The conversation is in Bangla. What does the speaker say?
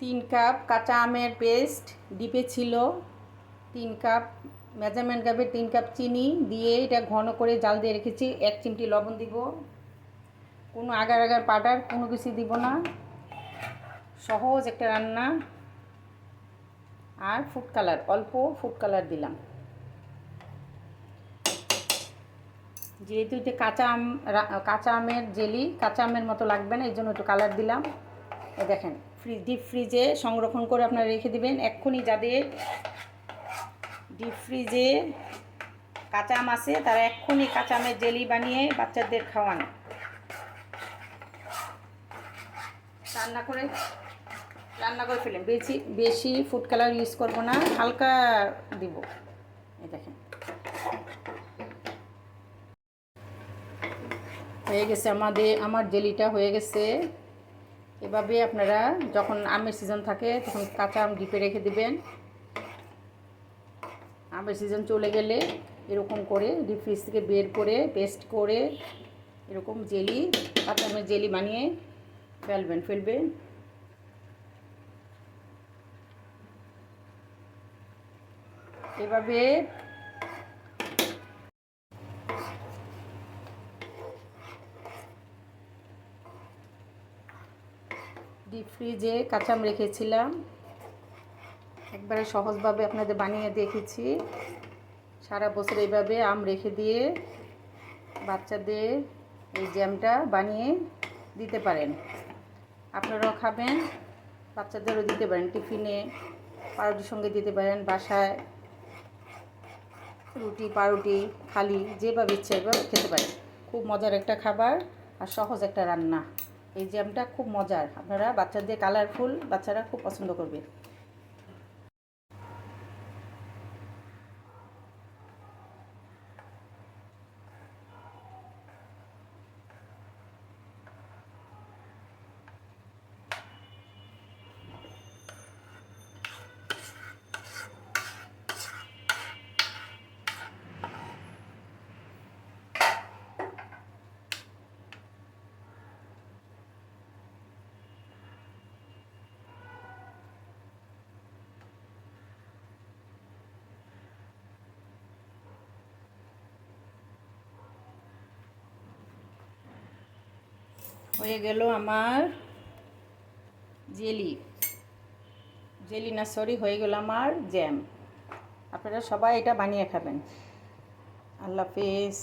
তিন কাপ কাঁচা আমের পেস্ট ডিপে ছিল, তিন কাপ মেজারমেন্ট কাপের তিন কাপ চিনি দিয়ে এটা ঘন করে জাল দিয়ে রেখেছি, এক চিমটি লবণ দিব, কোনো আগার আগার পাউডার কোনো কিছু দিব না, সহজ একটা রান্না, আর ফুড কালার অল্প ফুড কালার দিলাম। যেহেতু এটা কাঁচা আম কাঁচা আমের জেলি, কাঁচা আমের মতো লাগবে না এই জন্য একটু কালার দিলাম। দেখেন ফ্রিজ ডিপ ফ্রিজে সংরক্ষণ করে আপনারা রেখে দিবেন। এক্ষুনি যাদের ডিপ ফ্রিজে কাঁচা আম আছে, তারা এক্ষুনি কাঁচা আমের জেলি বানিয়ে বাচ্চাদের খাওয়ান। রান্না করে রান্না করে ফেলেন। বেশি বেশি ফুড কালার ইউজ করব না, হালকা দিব। এই দেখেন। হয়ে গেছে আমাদের, আমার জেলিটা হয়ে গেছে। এভাবে আপনারা যখন আমের সিজন থাকে, তখন কাঁচা আম ডিপে রেখে দিবেন। আমের সিজন চলে গেলে এরকম করে ডিপ ফ্রিজ থেকে বের করে পেস্ট করে এরকম জেলি, কাঁচা আমের জেলি বানিয়ে ফেলবেন ফেলবেন। এভাবে ডিপ ফ্রিজে কাঁচাম রেখেছিলাম। একবারে সহজভাবে আপনাদের বানিয়ে দেখেছি। সারা বছর এইভাবে আম রেখে দিয়ে বাচ্চাদের এই জ্যামটা বানিয়ে দিতে পারেন। আপনারাও খাবেন, বাচ্চাদেরও দিতে পারেন টিফিনে, পাউরুটির সঙ্গে দিতে পারেন বাসায়। রুটি, পাউরুটি, খালি, যেভাবে ইচ্ছে এভাবে খেতে পারেন। খুব মজার একটা খাবার আর সহজ একটা রান্না। এই জ্যামটা খুব মজার। আপনারা বাচ্চাদের কালারফুল বাচ্চারা খুব পছন্দ করবে। হয়ে গেল আমার জেলি। জেলি না সরি হয়ে গেল আমার জ্যাম আপনারা সবাই এটা বানিয়ে খাবেন। আল্লাহ হাফেজ।